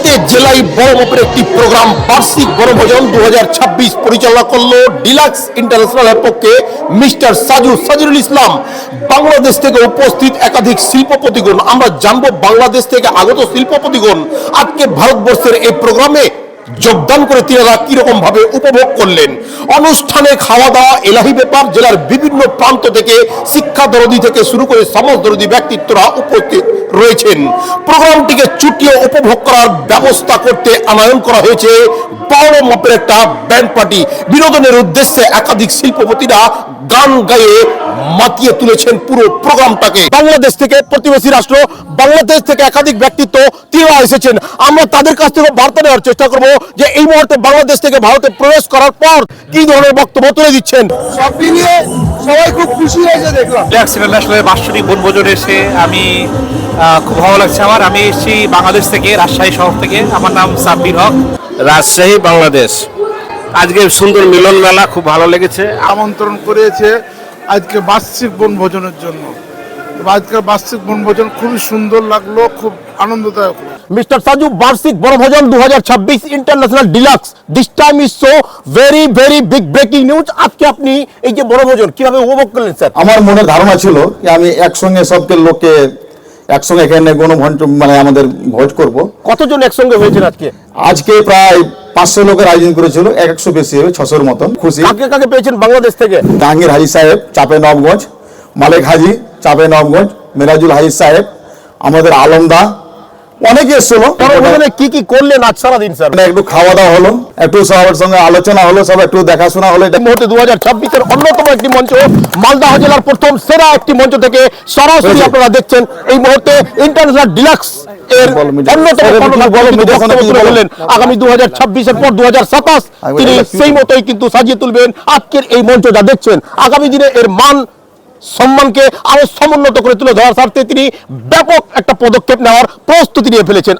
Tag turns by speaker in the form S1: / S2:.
S1: মুহূর্তে জেলায় বড় মাপের একটি প্রোগ্রাম বার্ষিক বনভোজন দু পরিচালনা করল ডিলাক্স ইন্টারন্যাশনালের পক্ষে মিস্টার সাজু সাজিরুল ইসলাম। বাংলাদেশ থেকে উপস্থিত একাধিক শিল্পপতিগণ। আমরা জানব বাংলাদেশ থেকে আগত শিল্পপতিগণ আজকে ভারতবর্ষের এই প্রোগ্রামে যোগদান করে তিনারা কীরকম ভাবে উপভোগ করলেন। অনুষ্ঠানে খাওয়া দাওয়া এলাহি ব্যাপার, জেলার বিভিন্ন প্রান্ত থেকে, শিক্ষা দরদি থেকে শুরু করে সমাজ দরদি ব্যক্তিত্বরা উপস্থিত রয়েছেন। প্রোগ্রামটিকে চুটিয়ে উপভোগ করার ব্যবস্থা করতে আনায়ন করা হয়েছে। বড় মাপের একটা ব্যান্ড পার্টি। বিনোদনের উদ্দেশ্যে একাধিক শিল্পপতিরা গান গায়ে মাতিয়ে তুলেছেন পুরো প্রোগ্রামটাকে। বাংলাদেশ থেকে প্রতিবেশী রাষ্ট্র বাংলাদেশ থেকে একাধিক ব্যক্তিত্ব তিরা এসেছেন। আমরা তাদের কাছ থেকে বার্তা নেওয়ার চেষ্টা করব যে এই মুহূর্তে বাংলাদেশ থেকে ভারতে প্রবেশ করার পর কি ধরনের বক্তব্য তুলে দিচ্ছেন?
S2: সব মিলিয়ে সবাই খুব খুশি হয়েছে দেখলাম।
S3: রিল্যাক্স ইন্টারন্যাশনালের বাৎসরিক বনভোজন এসে আমি খুব ভালো লাগছে আমার। আমি এসেছি বাংলাদেশ থেকে রাজশাহী শহর থেকে। আমার নাম সাব্বির হক।
S4: রাজশাহী বাংলাদেশ। আজকে সুন্দর মিলন মেলা খুব ভালো লেগেছে।
S2: আমন্ত্রণ করেছে আজকে বার্ষিক বনভোজনের জন্য। আজকের বার্ষিক বনভোজন খুবই সুন্দর লাগল খুব আনন্দদায়ক।
S1: মিস্টার সাজু বার্ষিক বনভোজন দু international deluxe this time is so very very big breaking news আজকে আপনি এই যে বনভোজন কীভাবে উপভোগ করলেন স্যার?
S5: আমার মনে ধারণা ছিল যে আমি একসঙ্গে সবকে লোককে একসঙ্গে এখানে গণভোট মানে আমাদের ভোট করব।
S1: কতজন একসঙ্গে হয়েছেন আজকে?
S5: আজকে প্রায় পাঁচশো লোকের আয়োজন করেছিল একশো বেশি হবে ছশোর মতন। খুশি।
S1: কাকে কাকে পেয়েছেন বাংলাদেশ থেকে?
S5: জাহাঙ্গীর হাজি সাহেব চাপে নবগঞ্জ। মালিক হাজি চাপে নবগঞ্জ। মিরাজুল হাজি সাহেব আমাদের আলমদা অনেকে এসেছিল।
S1: কি কি করলেন আজ স্যার?
S5: একটু খাওয়া দাওয়া হলো একটু সবার সঙ্গে আলোচনা হলো সব একটু দেখাশোনা হলো এটা
S1: মুহূর্তে দু হাজার ছাব্বিশের অন্যতম একটি মঞ্চ মালদহ জেলার প্রথম সেরা একটি মঞ্চ থেকে সরাসরি আপনারা দেখছেন। এই মুহূর্তে ইন্টারন্যাশনাল ডিলাক্স এর আগামী দু হাজার ছাব্বিশের পর দু হাজার সাতাশ তিনি সেই মতোই কিন্তু সাজিয়ে তুলবেন আজকের এই মঞ্চ যা দেখছেন আগামী দিনে এর মান সম্মানকে আরও সমুন্নত করে তুলে ধরার স্বার্থে তিনি ব্যাপক একটা পদক্ষেপ নেওয়ার প্রস্তুতি নিয়ে ফেলেছেন।